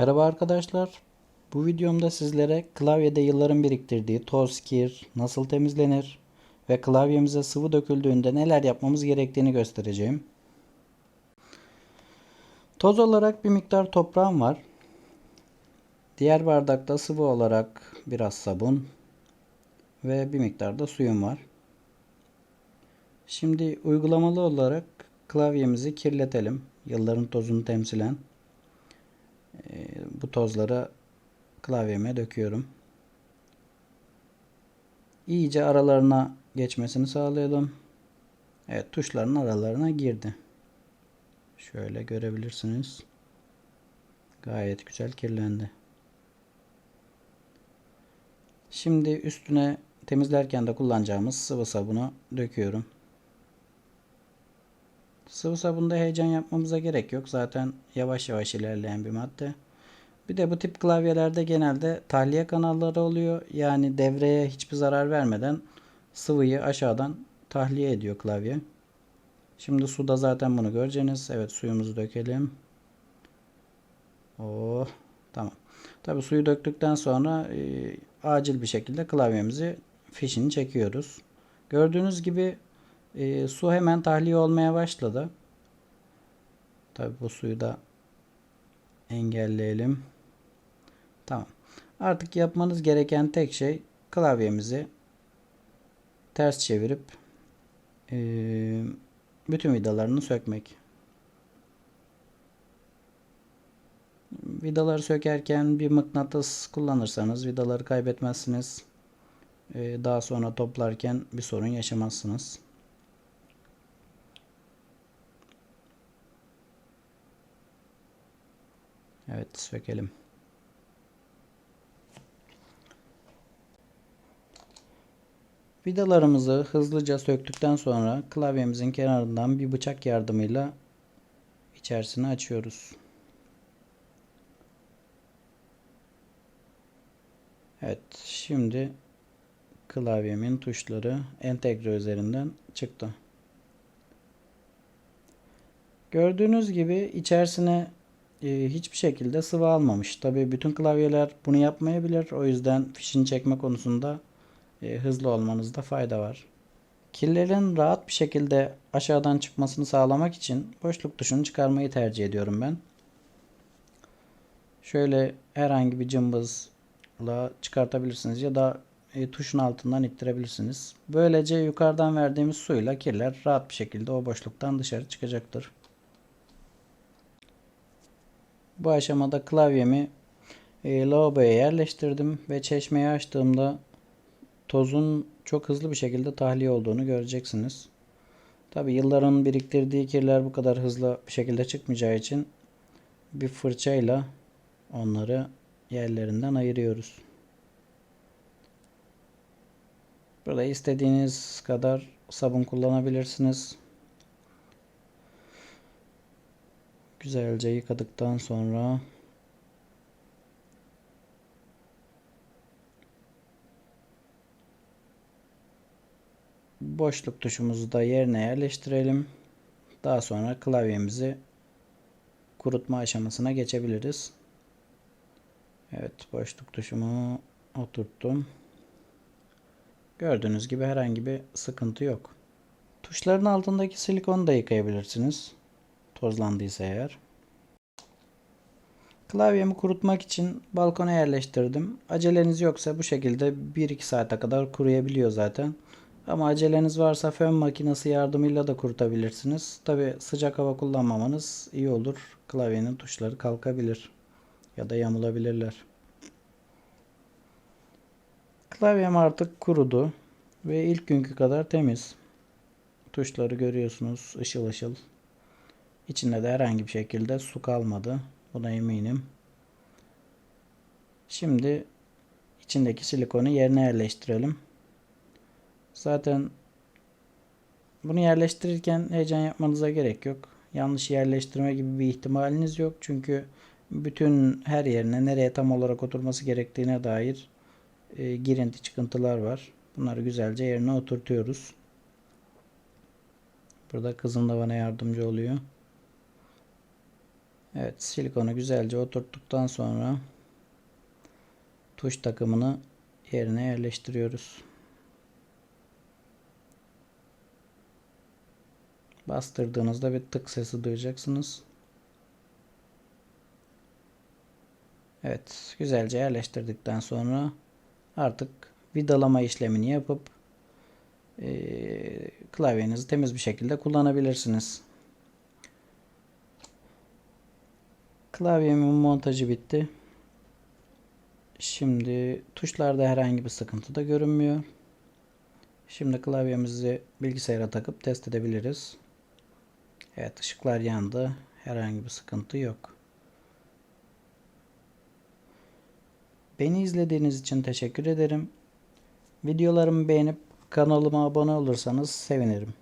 Merhaba arkadaşlar. Bu videomda sizlere klavyede yılların biriktirdiği toz, kir nasıl temizlenir ve klavyemize sıvı döküldüğünde neler yapmamız gerektiğini göstereceğim. Toz olarak bir miktar toprağım var. Diğer bardakta sıvı olarak biraz sabun ve bir miktar da suyum var. Şimdi uygulamalı olarak klavyemizi kirletelim. Yılların tozunu temsilen. Bu tozları klavyeme döküyorum. İyice aralarına geçmesini sağlayalım. Evet tuşların aralarına girdi. Şöyle görebilirsiniz. Gayet güzel kirlendi. Şimdi üstüne temizlerken de kullanacağımız sıvı sabunu döküyorum. Sıvı sabunda heyecan yapmamıza gerek yok. Zaten yavaş yavaş ilerleyen bir madde. Bir de bu tip klavyelerde genelde tahliye kanalları oluyor. Yani devreye hiçbir zarar vermeden sıvıyı aşağıdan tahliye ediyor klavye. Şimdi suda zaten bunu göreceğiniz. Evet suyumuzu dökelim. Oh tamam. Tabi suyu döktükten sonra e, acil bir şekilde klavyemizi fişini çekiyoruz. Gördüğünüz gibi e, su hemen tahliye olmaya başladı. Tabi bu suyu da engelleyelim. Tamam. Artık yapmanız gereken tek şey klavyemizi ters çevirip e, bütün vidalarını sökmek. Vidaları sökerken bir mıknatıs kullanırsanız vidaları kaybetmezsiniz. E, daha sonra toplarken bir sorun yaşamazsınız. Evet sökelim. Vidalarımızı hızlıca söktükten sonra klavyemizin kenarından bir bıçak yardımıyla içerisini açıyoruz. Evet şimdi klavyemin tuşları entegre üzerinden çıktı. Gördüğünüz gibi içerisine e, hiçbir şekilde sıvı almamış. Tabi bütün klavyeler bunu yapmayabilir. O yüzden fişini çekme konusunda e, hızlı olmanızda fayda var. Kirlerin rahat bir şekilde aşağıdan çıkmasını sağlamak için boşluk tuşunu çıkarmayı tercih ediyorum ben. Şöyle herhangi bir cımbızla çıkartabilirsiniz ya da e, tuşun altından ittirebilirsiniz. Böylece yukarıdan verdiğimiz suyla kirler rahat bir şekilde o boşluktan dışarı çıkacaktır. Bu aşamada klavyemi e, lavaboya yerleştirdim ve çeşmeyi açtığımda tozun çok hızlı bir şekilde tahliye olduğunu göreceksiniz. Tabi yılların biriktirdiği kirler bu kadar hızlı bir şekilde çıkmayacağı için bir fırçayla onları yerlerinden ayırıyoruz. Burada istediğiniz kadar sabun kullanabilirsiniz. Güzelce yıkadıktan sonra boşluk tuşumuzu da yerine yerleştirelim. Daha sonra klavyemizi kurutma aşamasına geçebiliriz. Evet boşluk tuşumu oturttum. Gördüğünüz gibi herhangi bir sıkıntı yok. Tuşların altındaki silikonu da yıkayabilirsiniz. Tozlandıysa eğer. Klavyemi kurutmak için balkona yerleştirdim. Aceleniz yoksa bu şekilde 1-2 saate kadar kuruyabiliyor zaten. Ama aceleniz varsa fön makinesi yardımıyla da kurutabilirsiniz. Tabi sıcak hava kullanmamanız iyi olur. Klavyenin tuşları kalkabilir. Ya da yamulabilirler. Klavyem artık kurudu. Ve ilk günkü kadar temiz. Tuşları görüyorsunuz ışıl ışıl. İçinde de herhangi bir şekilde su kalmadı. Buna eminim. Şimdi içindeki silikonu yerine yerleştirelim. Zaten bunu yerleştirirken heyecan yapmanıza gerek yok. Yanlış yerleştirme gibi bir ihtimaliniz yok. Çünkü bütün her yerine nereye tam olarak oturması gerektiğine dair e, girinti çıkıntılar var. Bunları güzelce yerine oturtuyoruz. Burada kızım da bana yardımcı oluyor. Evet silikonu güzelce oturttuktan sonra tuş takımını yerine yerleştiriyoruz. Bastırdığınızda bir tık sesi duyacaksınız. Evet, güzelce yerleştirdikten sonra artık vidalama işlemini yapıp eee, klavyenizi temiz bir şekilde kullanabilirsiniz. Klavyemin montajı bitti. Şimdi tuşlarda herhangi bir sıkıntı da görünmüyor. Şimdi klavyemizi bilgisayara takıp test edebiliriz. Evet ışıklar yandı. Herhangi bir sıkıntı yok. Beni izlediğiniz için teşekkür ederim. Videolarımı beğenip kanalıma abone olursanız sevinirim.